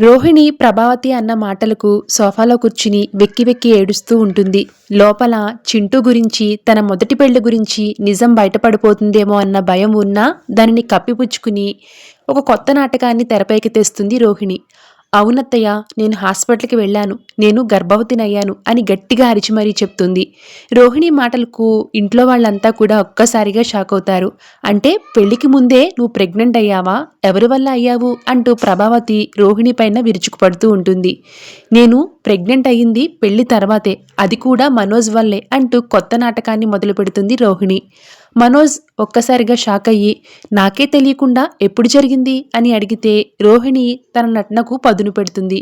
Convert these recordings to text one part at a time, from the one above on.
రోహిణి ప్రభావతి అన్న మాటలకు సోఫాలో కూర్చుని వెక్కి వెక్కి ఏడుస్తూ ఉంటుంది. లోపల చింటూ గురించి తన మొదటి పెళ్ళి గురించి నిజం బయటపడిపోతుందేమో అన్న భయం ఉన్నా దానిని కప్పిపుచ్చుకుని ఒక కొత్త నాటకాన్ని తెరపైకి తెస్తుంది రోహిణి. అవునత్తయ్య నేను హాస్పిటల్కి వెళ్ళాను. నేను గర్భవతినయ్యాను అని గట్టిగా అరిచి మరీ చెప్తుంది. రోహిణి మాటలకు ఇంట్లో వాళ్ళంతా కూడా ఒక్కసారిగా షాక్ అవుతారు. అంటే పెళ్ళికి ముందే నువ్వు ప్రెగ్నెంట్ అయ్యావా? ఎవరి వల్ల అయ్యావు? అంటూ ప్రభావతి రోహిణి పైన విరుచుకుపడుతూ ఉంటుంది. నేను ప్రెగ్నెంట్ అయ్యింది పెళ్ళి తర్వాతే. అది కూడా మనోజ్ వల్లే అంటూ కొత్త నాటకాన్ని మొదలు పెడుతుంది రోహిణి. మనోజ్ ఒక్కసారిగా షాక్ అయ్యి నాకే తెలియకుండా ఎప్పుడు జరిగింది అని అడిగితే రోహిణి తన నటనకు పదును పెడుతుంది.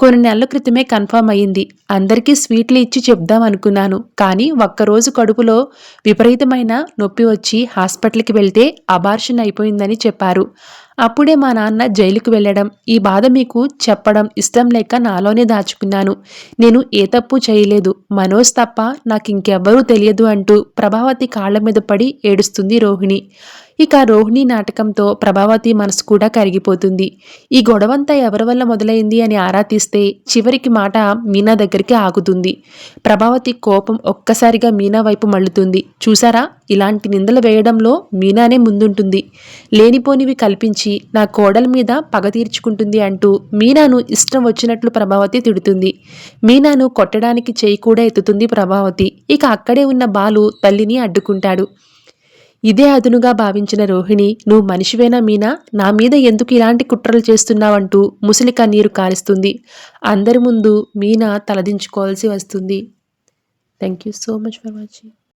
కొన్ని నెలల క్రితమే కన్ఫర్మ్ అయ్యింది. అందరికీ స్వీట్లు ఇచ్చి చెప్దాం అనుకున్నాను. కానీ ఒక్కరోజు కడుపులో విపరీతమైన నొప్పి వచ్చి హాస్పిటల్కి వెళ్తే అబార్షన్ అయిపోయిందని చెప్పారు. అప్పుడే మా నాన్న జైలుకు వెళ్ళడం ఈ బాధ మీకు చెప్పడం ఇష్టం లేక నాలోనే దాచుకున్నాను. నేను ఏ తప్పు చేయలేదు. మనోజ్ తప్ప నాకు ఇంకెవ్వరూ తెలియదు అంటూ ప్రభావతి కాళ్ళ మీద పడి ఏడుస్తుంది రోహిణి. ఇక రోహిణి నాటకంతో ప్రభావతి మనసు కూడా కరిగిపోతుంది. ఈ గొడవంతా ఎవరి వల్ల మొదలైంది అని ఆరా తీస్తే చివరికి మాట మీనా దగ్గరికి ఆగుతుంది. ప్రభావతి కోపం ఒక్కసారిగా మీనా వైపు మళ్ళుతుంది. చూసారా? ఇలాంటి నిందలు వేయడంలో మీనానే ముందుంటుంది. లేనిపోనివి కల్పించి నా కోడల మీద పగ తీర్చుకుంటుంది అంటూ మీనాను ఇష్టం వచ్చినట్లు ప్రభావతి తిడుతుంది. మీనాను కొట్టడానికి చేయి కూడా ఎత్తుతుంది ప్రభావతి. ఇక అక్కడే ఉన్న బాలు తల్లిని అడ్డుకుంటాడు. ఇదే అదునుగా భావించిన రోహిణి నువ్వు మనిషివేనా మీనా? నా మీద ఎందుకు ఇలాంటి కుట్రలు చేస్తున్నావంటూ ముసలి కన్నీరు కారుస్తుంది అందరి ముందు మీనా తలదించుకోవాల్సి వస్తుంది. Thank you so much for watching